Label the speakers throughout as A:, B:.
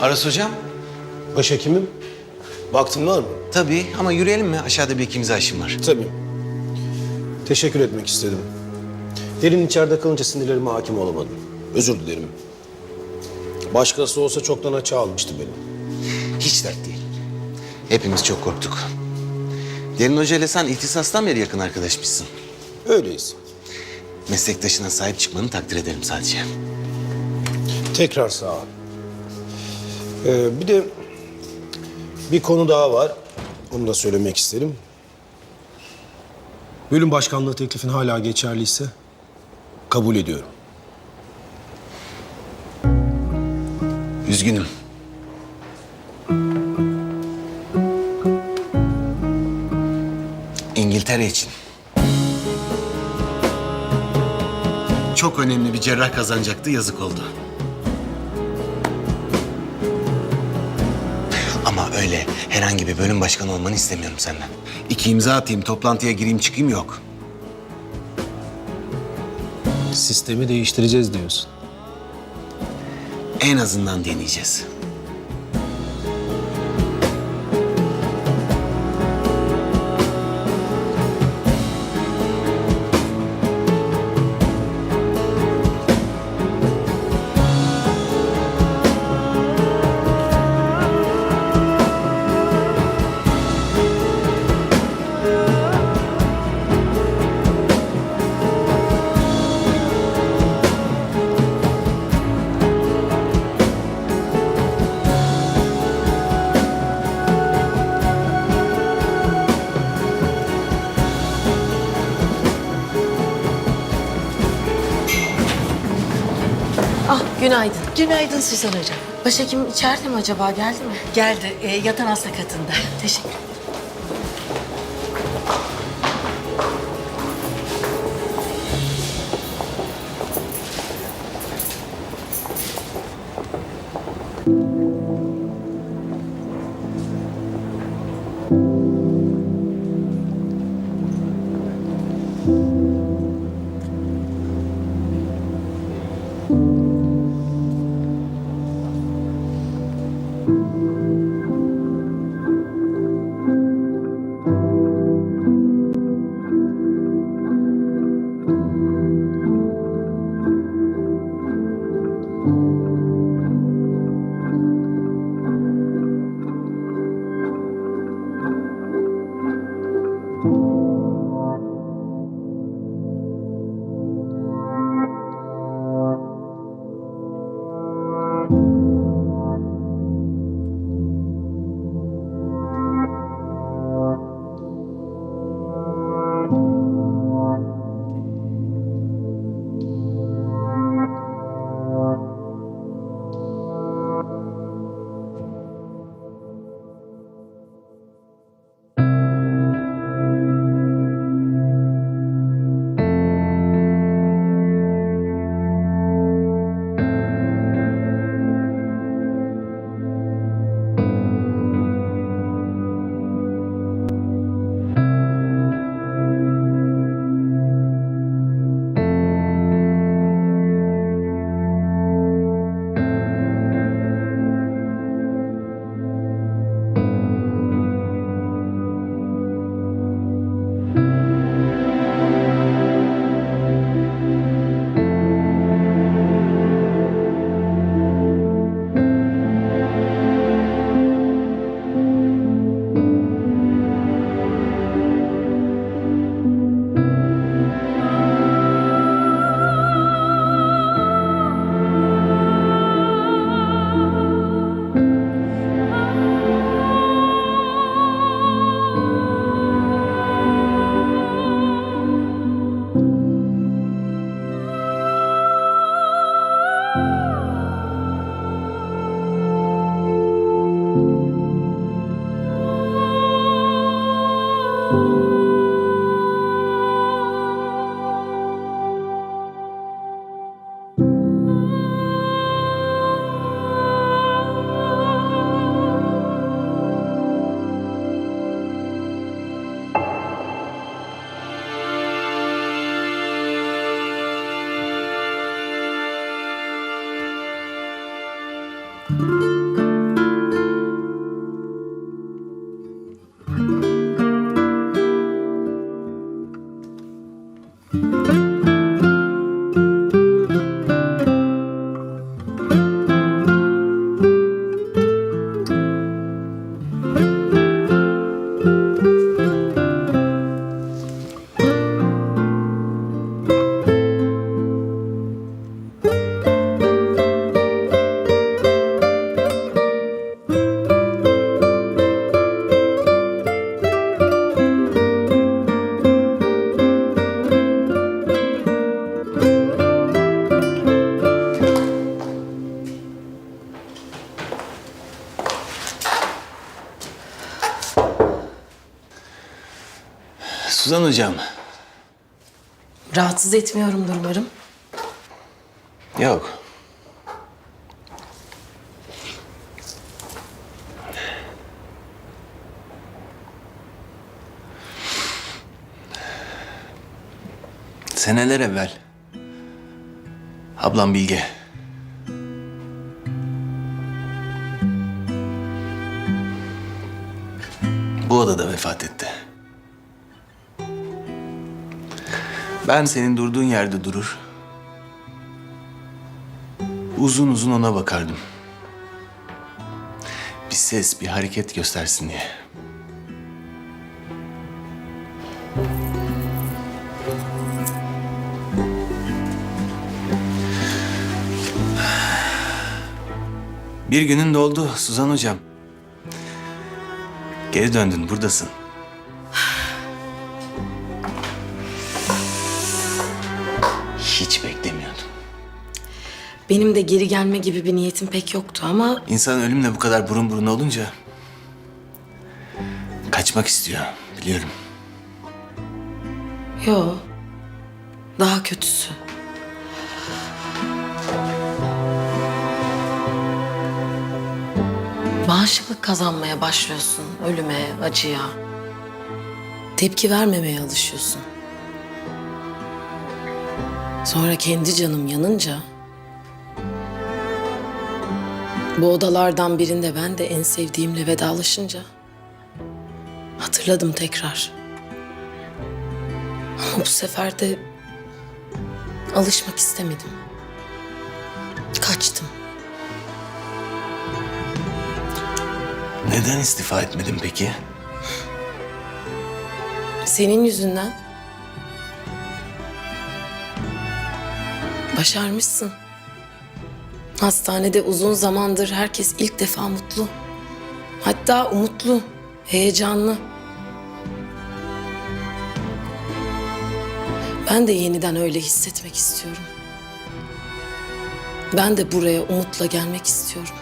A: Aras hocam.
B: Başhekimim. Vaktin var mı?
A: Tabii ama yürüyelim mi? Aşağıda bir iki imza işim var.
B: Tabii. Teşekkür etmek istedim. Derin içeride kalınca sinirlerime hakim olamadım. Özür dilerim. Başkası olsa çoktan açığa almıştı beni.
A: Hiç dert değil. Hepimiz çok korktuk. Derin Hoca ile sen ihtisastan beri yakın arkadaşmışsın.
B: Öyleyiz.
A: Meslektaşına sahip çıkmanı takdir ederim sadece.
B: Tekrar sağ ol. Ee, bir de bir konu daha var. Onu da söylemek isterim. Bölüm başkanlığı teklifin hala geçerliyse kabul ediyorum.
A: Üzgünüm. İngiltere için. Çok önemli bir cerrah kazanacaktı, yazık oldu. Öyle herhangi bir bölüm başkanı olmanı istemiyorum senden. İki imza atayım, toplantıya gireyim çıkayım yok.
B: Sistemi değiştireceğiz diyorsun.
A: En azından deneyeceğiz.
C: Günaydın.
D: Günaydın Süsen Hocam.
C: Başhekim içeride mi acaba geldi mi?
D: Geldi, e, yatan hasta katında.
C: Teşekkür ederim. Müzik Thank you.
A: Suzan hocam.
C: Rahatsız etmiyorumdur umarım.
A: Yok. Seneler evvel. Ablam Bilge. Bu odada vefat etti. Ben senin durduğun yerde durur, Uzun uzun ona bakardım. Bir ses, bir hareket göstersin diye. Bir günün doldu Suzan hocam. Geri döndün, buradasın. Hiç beklemiyordum.
C: Benim de geri gelme gibi bir niyetim pek yoktu ama
A: İnsan ölümle bu kadar burun buruna olunca kaçmak istiyor biliyorum.
C: yo. Daha kötüsü. Bağışıklık kazanmaya başlıyorsun ölüme, acıya. Tepki vermemeye alışıyorsun. Sonra kendi canım yanınca bu odalardan birinde ben de en sevdiğimle vedalaşınca hatırladım tekrar. Ama bu sefer de alışmak istemedim. Kaçtım.
A: Neden istifa etmedin peki?
C: Senin yüzünden. Başarmışsın. Hastanede uzun zamandır herkes ilk defa mutlu. Hatta umutlu, heyecanlı. Ben de yeniden öyle hissetmek istiyorum. Ben de buraya umutla gelmek istiyorum.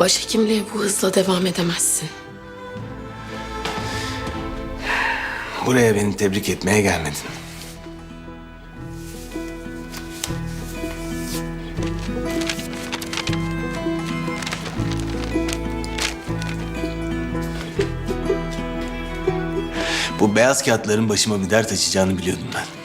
C: Başhekimliğe bu hızla devam edemezsin.
A: Buraya beni tebrik etmeye gelmedin. Bu beyaz kağıtların başıma bir dert açacağını biliyordum ben.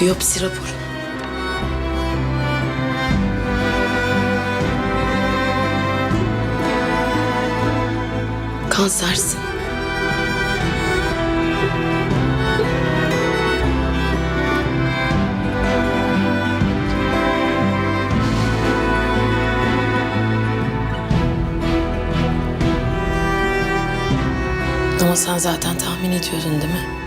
C: Biyopsi raporu. Kansersin. Ama sen zaten tahmin ediyordun değil mi?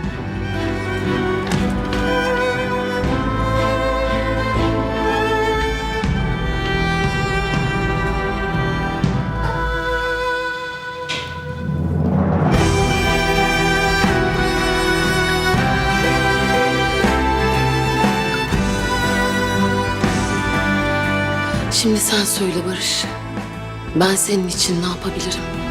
C: Şimdi sen söyle Barış. Ben senin için ne yapabilirim?